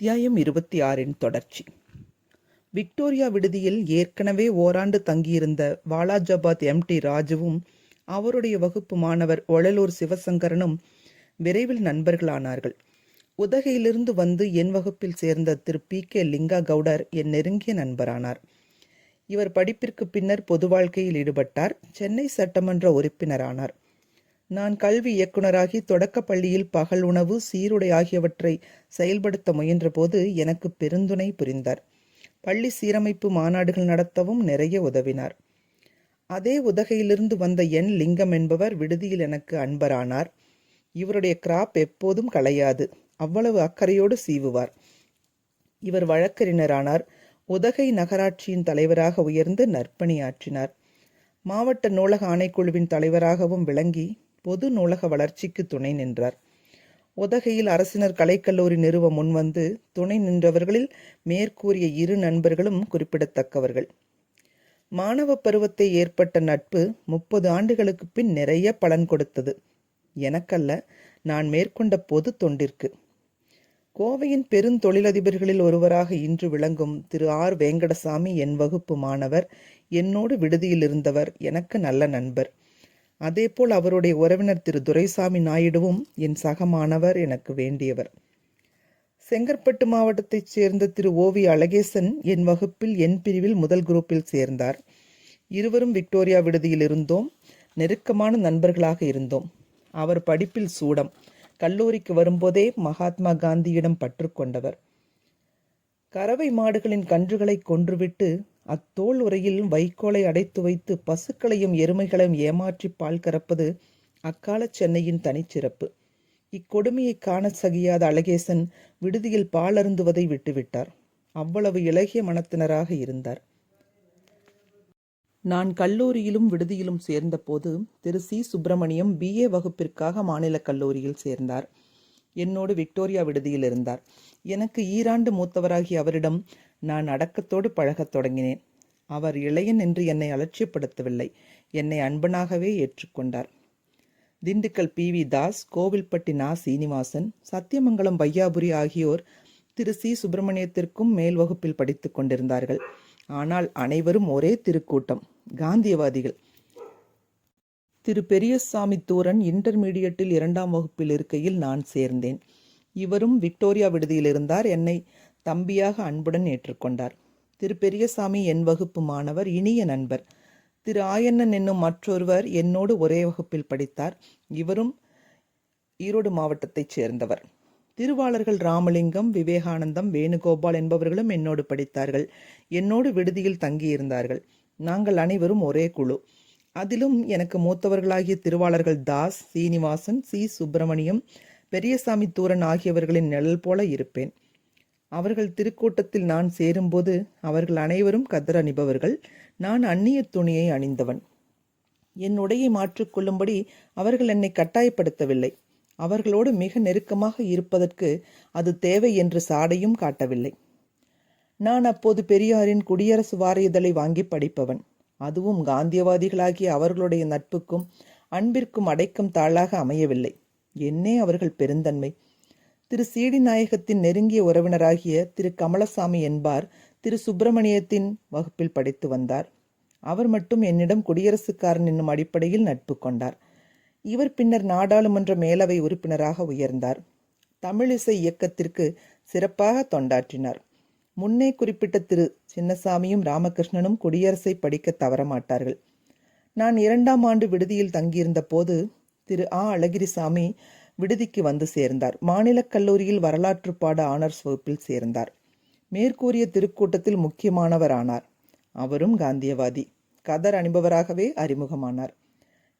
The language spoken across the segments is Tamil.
அத்தியாயம் இருபத்தி ஆறின் தொடர்ச்சி. விக்டோரியா விடுதியில் ஏற்கனவே ஓராண்டு தங்கியிருந்த வாலாஜாபாத் எம்டி ராஜுவும் அவருடைய வகுப்பு மாணவர் ஒழலூர் சிவசங்கரனும் விரைவில் நண்பர்களானார்கள். உதகையிலிருந்து வந்து என் வகுப்பில் சேர்ந்த திரு பி கே லிங்கா கவுடர் என் நெருங்கிய நண்பரானார். இவர் படிப்பிற்கு பின்னர் பொது வாழ்க்கையில் ஈடுபட்டார். சென்னை சட்டமன்ற உறுப்பினரானார். நான் கல்வி இயக்குனராகி தொடக்கப் பள்ளியில் பகல் உணவு சீருடை ஆகியவற்றை செயல்படுத்த முயன்றபோது எனக்கு பெருந்துணை புரிந்தார். பள்ளி சீரமைப்பு மாநாடுகள் நடத்தவும் நிறைய உதவினார். அதே உதகையிலிருந்து வந்த என் லிங்கம் என்பவர் விடுதியில் எனக்கு அன்பரானார். இவருடைய கிராப் எப்போதும் களையாது அவ்வளவு அக்கறையோடு சீவுவார். இவர் வழக்கறிஞரானார். உதகை நகராட்சியின் தலைவராக உயர்ந்து நற்பணியாற்றினார் மாவட்ட நூலக ஆணைக்குழுவின் தலைவராகவும் விளங்கி பொது நூலக வளர்ச்சிக்கு துணை நின்றார். உதகையில் அரசினர் கலைக்கல்லூரி நிறுவ முன்வந்து துணை நின்றவர்களில் மேற்கூறிய இரு நண்பர்களும் குறிப்பிடத்தக்கவர்கள். மாணவ பருவத்தை ஏற்பட்ட நட்பு முப்பது ஆண்டுகளுக்கு பின் நிறைய பலன் கொடுத்தது. எனக்கல்ல நான் மேற்கொண்ட பொது தொண்டிற்கு. கோவையின் பெருந்தொழிலதிபர்களில் ஒருவராக இன்று விளங்கும் திரு ஆர். வேங்கடசாமி என் வகுப்பு மாணவர் என்னோடு விடுதியில் இருந்தவர் எனக்கு நல்ல நண்பர். அதேபோல் அவருடைய உறவினர் திரு துரைசாமி நாயுடுவும் என் சக மாணவர் எனக்கு வேண்டியவர். செங்கற்பட்டு மாவட்டத்தைச் சேர்ந்த திரு ஓவி அழகேசன் என் வகுப்பில் என் பிரிவில் முதல் குரூப்பில் சேர்ந்தார். இருவரும் விக்டோரியா விடுதியில் இருந்தோம். நெருக்கமான நண்பர்களாக இருந்தோம். அவர் படிப்பில் சூடம். கல்லூரிக்கு வரும்போதே மகாத்மா காந்தியிடம் பற்று கொண்டவர். கறவை மாடுகளின் கன்றுகளை கொன்றுவிட்டு அத்தோல் உரையில் வைக்கோலை அடைத்து வைத்து பசுக்களையும் எருமைகளையும் ஏமாற்றி பால் கறப்பது அக்கால சென்னையின் தனிச்சிறப்பு. இக்கொடுமையை காண சகியாத அழகேசன் விடுதியில் பால் அருந்துவதை விட்டுவிட்டார். அவ்வளவு இளகிய மனத்தினராக இருந்தார். நான் கல்லூரியிலும் விடுதியிலும் சேர்ந்தபோது திரு. சி. சுப்பிரமணியம் பிஏ வகுப்பிற்காக மாநில கல்லூரியில் சேர்ந்தார். என்னோடு விக்டோரியா விடுதியில் இருந்தார். எனக்கு ஈராண்டு மூத்தவராகிய அவரிடம் நான் அடக்கத்தோடு பழகத் தொடங்கினேன். அவர் இளையன் என்று என்னை அலட்சியப்படுத்தவில்லை. என்னை அன்பனாகவே ஏற்றுக்கொண்டார் திண்டுக்கல் பி. வி. தாஸ் கோவில்பட்டி நா. சீனிவாசன் சத்தியமங்கலம் வையாபுரி ஆகியோர் திரு. சி. சுப்பிரமணியத்திற்கும் மேல் வகுப்பில் படித்துக் கொண்டிருந்தார்கள். ஆனால் அனைவரும் ஒரே திருக்கூட்டம் காந்தியவாதிகள். திரு பெரியசாமி தூரன் இன்டர்மீடியட்டில் இரண்டாம் வகுப்பில் இருக்கையில் நான் சேர்ந்தேன். இவரும் விக்டோரியா விடுதியில் இருந்தார். என்னை தம்பியாக அன்புடன் ஏற்றுக்கொண்டார். திரு பெரியசாமி என் வகுப்பு மாணவர் இனிய நண்பர். திரு ஆயண்ணன் என்னும் மற்றொருவர் என்னோடு ஒரே வகுப்பில் படித்தார். இவரும் ஈரோடு மாவட்டத்தைச் சேர்ந்தவர். திருவாளர்கள் ராமலிங்கம் விவேகானந்தம் வேணுகோபால் என்பவர்களும் என்னோடு படித்தார்கள். என்னோடு விடுதியில் தங்கியிருந்தார்கள். நாங்கள் அனைவரும் ஒரே குழு. அதிலும் எனக்கு மூத்தவர்களாகிய திருவாளர்கள் தாஸ் சீனிவாசன் சி. சுப்பிரமணியம் பெரியசாமி தூரன் ஆகியவர்களின் நிழல் போல இருப்பேன். அவர்கள் திருக்கூட்டத்தில் நான் சேரும்போது அவர்கள் அனைவரும் கதர் அணிபவர்கள். நான் அந்நிய துணியை அணிந்தவன். என் உடையை மாற்றிக்கொள்ளும்படி அவர்கள் என்னை கட்டாயப்படுத்தவில்லை. அவர்களோடு மிக நெருக்கமாக இருப்பதற்கு அது தேவை என்று சாடையும் காட்டவில்லை. நான் அப்போது பெரியாரின் குடியரசு வார இதழை வாங்கி படிப்பவன். அதுவும் காந்தியவாதிகளாகிய அவர்களுடைய நட்புக்கும் அன்பிற்கும் அடைக்கும் தாளாக அமையவில்லை. என்னே அவர்கள் பெருந்தன்மை. திரு சீடி நாயகத்தின் நெருங்கிய உறவினராகிய திரு கமலசாமி என்பார் திரு சுப்பிரமணியத்தின் வகுப்பில் படித்து வந்தார். அவர் மட்டும் என்னிடம் குடியரசுக்காரன் என்னும் அடிப்படையில் நட்பு கொண்டார். இவர் பின்னர் நாடாளுமன்ற மேலவை உறுப்பினராக உயர்ந்தார். தமிழிசை இயக்கத்திற்கு சிறப்பாக தொண்டாற்றினார். முன்னே குறிப்பிட்ட திரு சின்னசாமியும் ராமகிருஷ்ணனும் குடியரசை படிக்க தவறமாட்டார்கள். நான் இரண்டாம் ஆண்டு விடுதியில் தங்கியிருந்த போது திரு ஆ. அழகிரிசாமி விடுதிக்கு வந்து சேர்ந்தார். மாநிலக் கல்லூரியில் வரலாற்று பாட ஆனர்ஸ் வகுப்பில் சேர்ந்தார். மேற்கூறிய திருக்கூட்டத்தில் முக்கியமானவரானார் அவரும் காந்தியவாதி. கதர் அணிபவராகவே அறிமுகமானார்.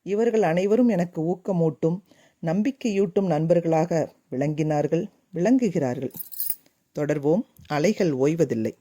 இவர்கள் அனைவரும் எனக்கு ஊக்கமூட்டும் நம்பிக்கையூட்டும் நண்பர்களாக விளங்கினார்கள் விளங்குகிறார்கள். தொடர்வோம். அலைகள் ஓய்வதில்லை.